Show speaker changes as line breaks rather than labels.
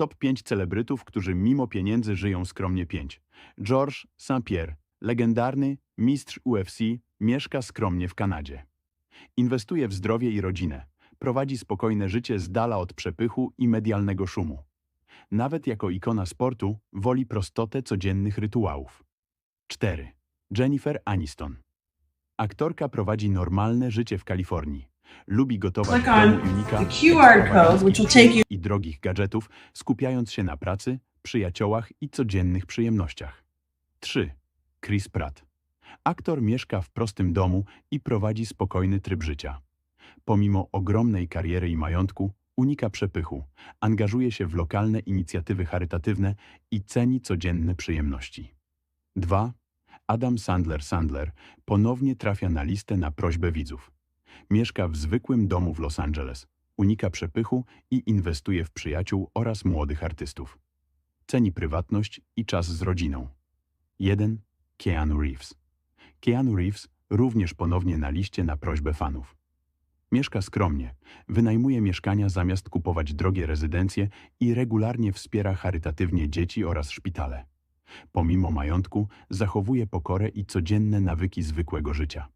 Top 5 celebrytów, którzy mimo pieniędzy żyją skromnie 5. Georges St-Pierre, legendarny mistrz UFC, mieszka skromnie w Kanadzie. Inwestuje w zdrowie i rodzinę. Prowadzi spokojne życie z dala od przepychu i medialnego szumu. Nawet jako ikona sportu woli prostotę codziennych rytuałów. 4. Jennifer Aniston. Aktorka prowadzi normalne życie w Kalifornii. Lubi gotować w
Click on
domu unika
the QR code, which will take you
i drogich gadżetów, skupiając się na pracy, przyjaciołach i codziennych przyjemnościach. 3. Chris Pratt. Aktor mieszka w prostym domu i prowadzi spokojny tryb życia. Pomimo ogromnej kariery i majątku, unika przepychu, angażuje się w lokalne inicjatywy charytatywne i ceni codzienne przyjemności. 2. Adam Sandler Sandler ponownie trafia na listę na prośbę widzów. Mieszka w zwykłym domu w Los Angeles, unika przepychu i inwestuje w przyjaciół oraz młodych artystów. Ceni prywatność i czas z rodziną. 1. Keanu Reeves. Keanu Reeves również ponownie na liście na prośbę fanów. Mieszka skromnie, wynajmuje mieszkania zamiast kupować drogie rezydencje i regularnie wspiera charytatywnie dzieci oraz szpitale. Pomimo majątku zachowuje pokorę i codzienne nawyki zwykłego życia.